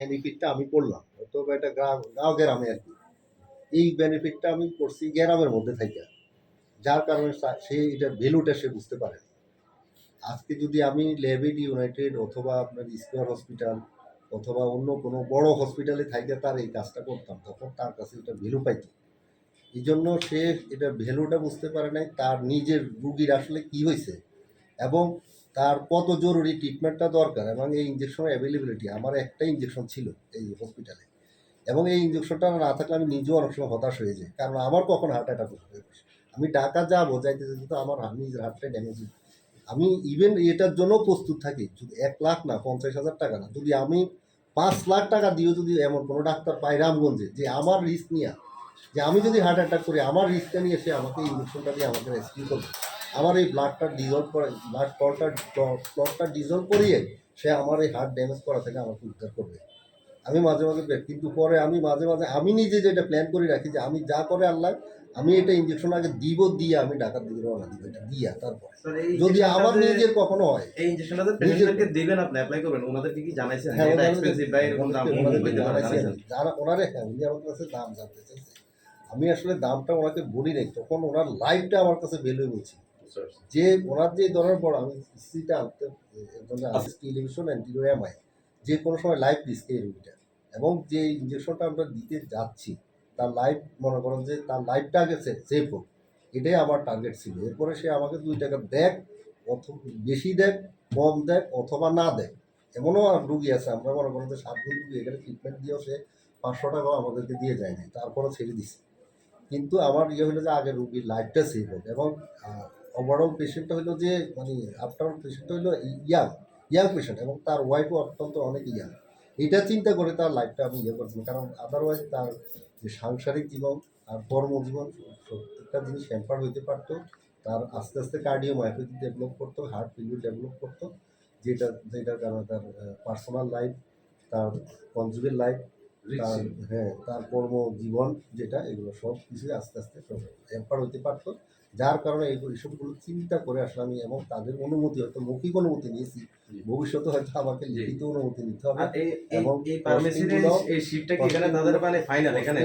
বেনিফিটটা আমি করলাম হয়তো এটা গ্রাম, গাঁও গ্রামে আর কি। এই বেনিফিটটা আমি করছি গ্রামের মধ্যে থেকে। যার কারণে সা- এটার ভ্যালুটা সে বুঝতে পারে। আজকে যদি আমি লেভিড ইউনাইটেড অথবা আপনার স্কোয়ার হসপিটাল অথবা অন্য কোনো বড় হসপিটালে থাইকে তার এই কাজটা করতাম, তখন তার কাছে এটা ভ্যালু পাইতো। এই জন্য সে এটার ভ্যালুটা বুঝতে পারে নাই, তার নিজের রুগীর আসলে কি হয়েছে এবং তার কত জরুরি ট্রিটমেন্টটা দরকার এবং এই ইঞ্জেকশনের অ্যাভেলেবিলিটি আমার একটা ইঞ্জেকশন ছিল এই হসপিটালে এবং এই ইঞ্জেকশনটা না থাকলে আমি নিজেও অনেক সময় হতাশ হয়ে যাই। কারণ আমার কখন হার্ট অ্যাটাক হয়ে। আমি ঢাকা যাব যাইতে যেতে তো আমার নিজের হার্টটা ড্যামেজ আমি ইভেন এটার জন্য প্রস্তুত থাকি, যদি এক লাখ না, পঞ্চাশ হাজার টাকা না, যদি আমি পাঁচ লাখ টাকা দিয়েও যদি এমন কোনো ডাক্তার পাই রামগঞ্জে, যে আমার রিস্ক নিয়ে, যে আমি যদি হার্ট অ্যাটাক করি, আমার রিস্কটা নিয়ে সে আমাকে ইঞ্জেকশনটা দিয়ে আমাকে রেস্কিউ করবে। আমার এই ব্লাডটা ডিজলভ করে ব্লাড ক্লটটা ক্লটটা ডিজলভ করিয়ে সে আমার এই হার্ট ড্যামেজ করা থেকে আমাকে উদ্ধার করবে। আমি মাঝে মাঝে কিন্তু পরে আমি মাঝে মাঝে আমি নিজে যেটা প্ল্যান করে রাখি যে আমি যা করে আল্লাহ আমি এটা ইঞ্জেকশন আগে দিব দিয়ে আমি ঢাকার দিকে রওনা দিব এটা দিয়া তারপর। যদি আমার নিজের কখনো হয়। এই নিজের- পেশেন্টকে দিবেন আপনি অ্যাপ্লাই করবেন। ওনাদেরকে কি জানাইছেন হ্যাঁ, এটা এক্সপেন্সিভ এরকম দাম জানাইছেন। যারা ওনারে হ্যাঁ উনি আমার কাছে দাম জানতে চাইছে। আমি আসলে দামটা ওনাকে বলি নাই তখন ওনার লাইফটা আমার কাছে ভ্যালুয়েবল ছিল যে ওনার যে ধরার পর আমি স্ত্রীটা টেলিভিশন অ্যান্টিরিয়র এমআই যে কোনো সময় লাইফ রিস্ক এই রোগীটা এবং যে ইঞ্জেকশনটা আমরা দিতে যাচ্ছি তার লাইফ মনে করেন যে তার লাইফটা আগে সেভ হোক এটাই আমার টার্গেট ছিল। এরপরে সে আমাকে দুই টাকা দেখ অথ বেশি দেখ কম দেখ অথবা না দেখ। এমনও রুগী আছে আমরা মনে করেন যে সাত দিন রুগী এখানে ট্রিটমেন্ট দিয়েও সে পাঁচশো টাকাও আমাদেরকে দিয়ে যায় না তারপরে ছেড়ে দিছে। কিন্তু আমার ইয়ে হলো যে আগে রুগীর লাইফটা সেভ হোক। এবং ওভারঅল পেশেন্টটা হলো যে মানে আফটার পেশেন্টটা হলো ইয়াং ইয়াং পেশেন্ট এবং তার ওয়াইফও অত্যন্ত অনেক ইয়াং এটা চিন্তা করে তার লাইফটা আমি ইয়ে করছি কারণ আদারওয়াইজ তার যে সাংসারিক জীবন আর কর্মজীবন প্রত্যেকটা জিনিস হ্যাম্পার হইতে পারতো। তার আস্তে আস্তে কার্ডিও মায়োপ্যাথি ডেভেলপ করতো হার্ট ফেলিউর ডেভেলপ করতো যেটা যেটার কারণে তার পার্সোনাল লাইফ তার কনজুগের লাইফ তার হ্যাঁ তার কর্মজীবন যেটা এগুলো সব কিছুই আস্তে আস্তে হ্যাম্পার হইতে পারতো। যার কারণে এই এইসবগুলো চিন্তা করে আসলে আমি এবং তাদের অনুমতি হয়তো মৌখিক অনুমতি নিয়েছি। ভবিষ্যতে হয়তো আমাকে লিখিত অনুমতি নিতে হবে এবং এই শিটটা কি এখানে তাদের মানে ফাইনাল এখানে?